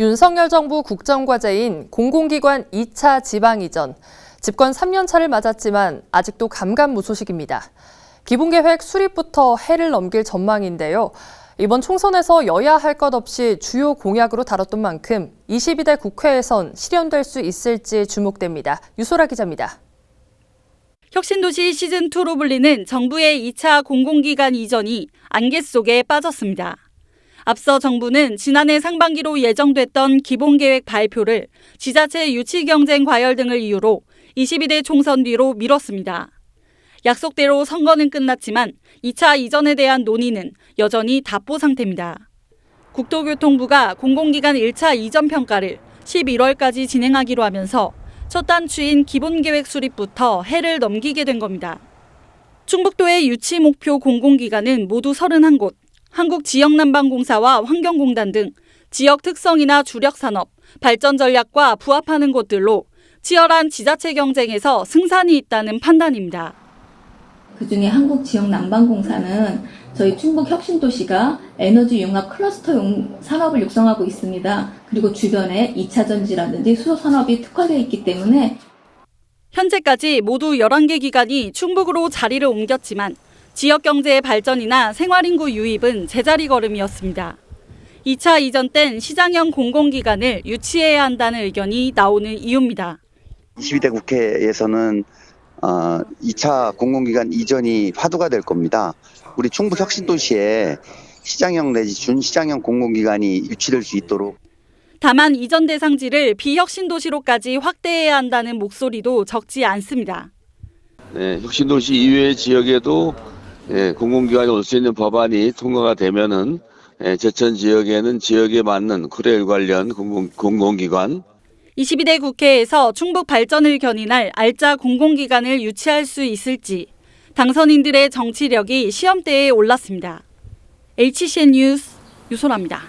윤석열 정부 국정과제인 공공기관 2차 지방 이전. 집권 3년 차를 맞았지만 아직도 감감무소식입니다. 기본계획 수립부터 해를 넘길 전망인데요. 이번 총선에서 여야 할 것 없이 주요 공약으로 다뤘던 만큼 22대 국회에선 실현될 수 있을지 주목됩니다. 유소라 기자입니다. 혁신도시 시즌2로 불리는 정부의 2차 공공기관 이전이 안개 속에 빠졌습니다. 앞서 정부는 지난해 상반기로 예정됐던 기본계획 발표를 지자체 유치 경쟁 과열 등을 이유로 22대 총선 뒤로 미뤘습니다. 약속대로 선거는 끝났지만 2차 이전에 대한 논의는 여전히 답보 상태입니다. 국토교통부가 공공기관 1차 이전 평가를 11월까지 진행하기로 하면서 첫 단추인 기본계획 수립부터 해를 넘기게 된 겁니다. 충북도의 유치 목표 공공기관은 모두 31곳, 한국지역난방공사와 환경공단 등 지역 특성이나 주력 산업, 발전 전략과 부합하는 곳들로 치열한 지자체 경쟁에서 승산이 있다는 판단입니다. 그중에 한국지역난방공사는 저희 충북 혁신도시가 에너지 융합 클러스터 용 산업을 육성하고 있습니다. 그리고 주변에 2차 전지라든지 수소 산업이 특화되어 있기 때문에 현재까지 모두 11개 기관이 충북으로 자리를 옮겼지만 지역 경제의 발전이나 생활인구 유입은 제자리 걸음이었습니다. 2차 이전 땐 시장형 공공기관을 유치해야 한다는 의견이 나오는 이유입니다. 22대 국회에서는 어, 2차 공공기관 이전이 화두가 될 겁니다. 우리 충북 혁신도시에 시장형 내지 준시장형 공공기관이 유치될 수 있도록 다만 이전 대상지를 비혁신도시로까지 확대해야 한다는 목소리도 적지 않습니다. 네, 혁신도시 이외의 지역에도 예, 공공기관이 올 수 있는 법안이 통과가 되면은 예, 제천 지역에는 지역에 맞는 구례 관련 공공, 공공기관 22대 국회에서 충북 발전을 견인할 알짜 공공기관을 유치할 수 있을지 당선인들의 정치력이 시험대에 올랐습니다. HCN 뉴스 유소라입니다.